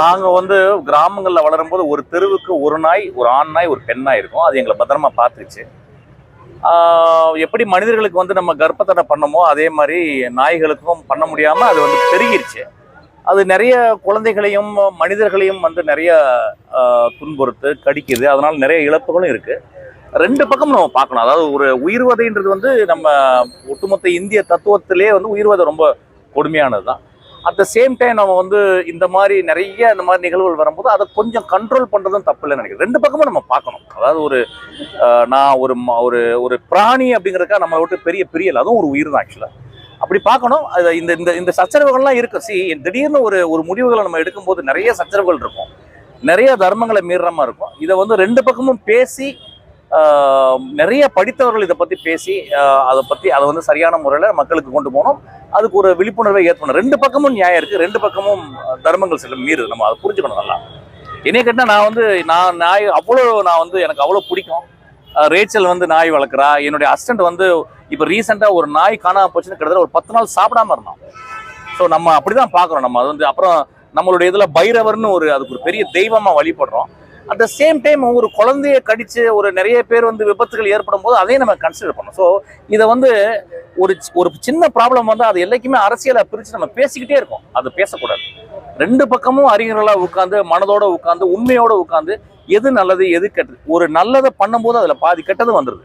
நாங்கள் வந்து கிராமங்களில் வளரும்போது ஒரு தெருவுக்கு ஒரு நாய் ஒரு ஆண் நாய் ஒரு பெண் நாய் இருக்கும். அது எங்களை பத்திரமா பார்த்துச்சு எப்படி மனிதர்களுக்கு வந்து நம்ம கர்ப்பத்தடை பண்ணமோ அதே மாதிரி நாய்களுக்கும் பண்ண முடியாமல் அது வந்து பெருகிருச்சு. அது நிறைய குழந்தைகளையும் மனிதர்களையும் வந்து நிறைய துன்புறுத்து கடிக்குது. அதனால் நிறைய இழப்புகளும் இருக்குது ரெண்டு பக்கம் நம்ம பார்க்கணும். அதாவது ஒரு உயிர்வதைன்றது வந்து நம்ம ஒட்டுமொத்த இந்திய தத்துவத்திலே வந்து உயிர்வதை ரொம்ப கொடுமையானது தான் அட் த சேம் டைம் நம்ம வந்து இந்த மாதிரி நிறைய இந்த மாதிரி நிகழ்வுகள் வரும்போது அதை கொஞ்சம் கண்ட்ரோல் பண்ணுறதும் தப்பு இல்லைன்னு நினைக்கிறேன். ரெண்டு பக்கமும் நம்ம பார்க்கணும். அதாவது ஒரு நான் ஒரு ஒரு ஒரு பிராணி அப்படிங்கிறதுக்காக நம்மளை விட்டு பெரிய பிரியல். அதுவும் ஒரு உயிர் தான் ஆக்சுவலாக அப்படி பார்க்கணும். அது இந்த இந்த இந்த சச்சரவுகள்லாம் இருக்கும் சி திடீர்னு ஒரு ஒரு முடிவுகளை நம்ம எடுக்கும்போது நிறைய சச்சரவுகள் இருக்கும். நிறைய தர்மங்களை மீறுற மாதிரி இருக்கும். இதை வந்து ரெண்டு பக்கமும் பேசி நிறைய படித்தவர்கள் இதை பற்றி பேசி அதை பற்றி அதை வந்து சரியான முறையில் மக்களுக்கு கொண்டு போகணும். அதுக்கு ஒரு விழிப்புணர்வை ஏற்படணும். ரெண்டு பக்கமும் நியாயம் இருக்குது ரெண்டு பக்கமும் தர்மங்கள் சில மீறுது நம்ம அதை புரிஞ்சுக்கணும் நல்லா. என்னைய கேட்டால் நான் வந்து நான் நாய் அவ்வளோ நான் வந்து எனக்கு அவ்வளோ பிடிக்கும். ரேச்சல் வந்து நாய் வளர்க்குறா. என்னுடைய அசிஸ்டண்ட் வந்து இப்போ ரீசெண்டாக ஒரு நாய் காணாம போச்சுன்னு கிட்டத்தட்ட ஒரு பத்து நாள் சாப்பிடாம இருந்தான். ஸோ நம்ம அப்படிதான் பார்க்குறோம். நம்ம அது வந்து அப்புறம் நம்மளுடைய இதில் பைரவர்னு ஒரு அதுக்கு ஒரு பெரிய தெய்வமாக வழிபடுறோம். அட் த சேம் டைம் ஒரு குழந்தைய கடித்து ஒரு நிறைய பேர் வந்து விபத்துகள் ஏற்படும் போது அதையும் நம்ம கன்சிடர் பண்ணோம் ஸோ இதை வந்து ஒரு ஒரு சின்ன ப்ராப்ளம் வந்து அது எல்லாத்தையுமே அரசியலை பிரித்து நம்ம பேசிக்கிட்டே இருக்கோம். அது பேசக்கூடாது. ரெண்டு பக்கமும் அறிஞர்களாக உட்காந்து மனதோட உட்காந்து உண்மையோட உட்காந்து எது நல்லது எது கெட்டது. ஒரு நல்லதை பண்ணும்போது அதில் பாதி கெட்டது வந்துடுது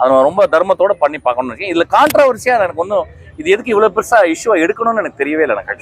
அதை நான் ரொம்ப தர்மத்தோட பண்ணி பார்க்கணும்னு இருக்கேன். இதில் கான்ட்ரவர்சியாக எனக்கு ஒன்றும் இது எதுக்கு இவ்வளோ பெருசாக இஷ்யூவாக எடுக்கணும்னு எனக்கு தெரியவே இல்லை எனக்கு ஆக்சுவலாக